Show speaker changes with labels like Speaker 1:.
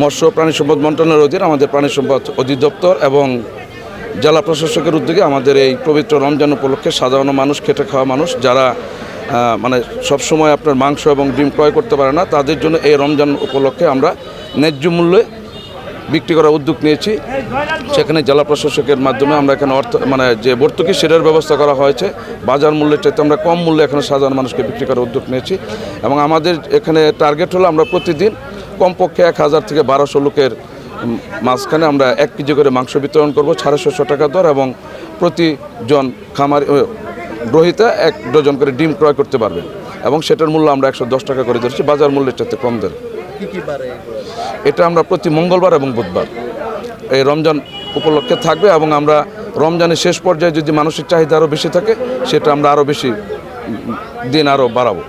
Speaker 1: মৎস্য প্রাণী সম্পদ মন্ত্রণালয়ের অধীন আমাদের প্রাণী সম্পদ অধিদপ্তর এবং জেলা প্রশাসকের উদ্যোগে আমাদের এই পবিত্র রমজান উপলক্ষে সাধারণ মানুষ, খেটে খাওয়া মানুষ, যারা মানে সবসময় আপনার মাংস এবং ডিম ক্রয় করতে পারে না, তাদের জন্য এই রমজান উপলক্ষে আমরা ন্যায্য মূল্যে বিক্রি করার উদ্যোগ নিয়েছি। সেখানে জেলা প্রশাসকের মাধ্যমে আমরা এখানে অর্থ মানে যে ভর্তুকি, সেটার ব্যবস্থা করা হয়েছে। বাজার মূল্যের চাইতে আমরা কম মূল্যে এখানে সাধারণ মানুষকে বিক্রি করার উদ্যোগ নিয়েছি। এবং আমাদের এখানে টার্গেট হলো আমরা প্রতিদিন কমপক্ষে এক হাজার থেকে বারোশো লোকের মাঝখানে আমরা এক কেজি করে মাংস বিতরণ করব সাড়ে ছশো টাকা দর এবং প্রতিজন খামার গ্রহিতা এক ডজন করে ডিম ক্রয় করতে পারবেন এবং সেটার মূল্য আমরা একশো দশ টাকা করে ধরছি বাজার মূল্যের চাইতে কম দরে।
Speaker 2: কি কি বারে এগুলো?
Speaker 1: এটা আমরা প্রতি মঙ্গলবার এবং বুধবার। এই রমজান উপলক্ষে থাকবে এবং আমরা রমজানের শেষ পর্যায়ে যদি মানুষের চাহিদা আরও বেশি থাকে সেটা আমরা আরও বেশি দিন আরও বাড়াবো।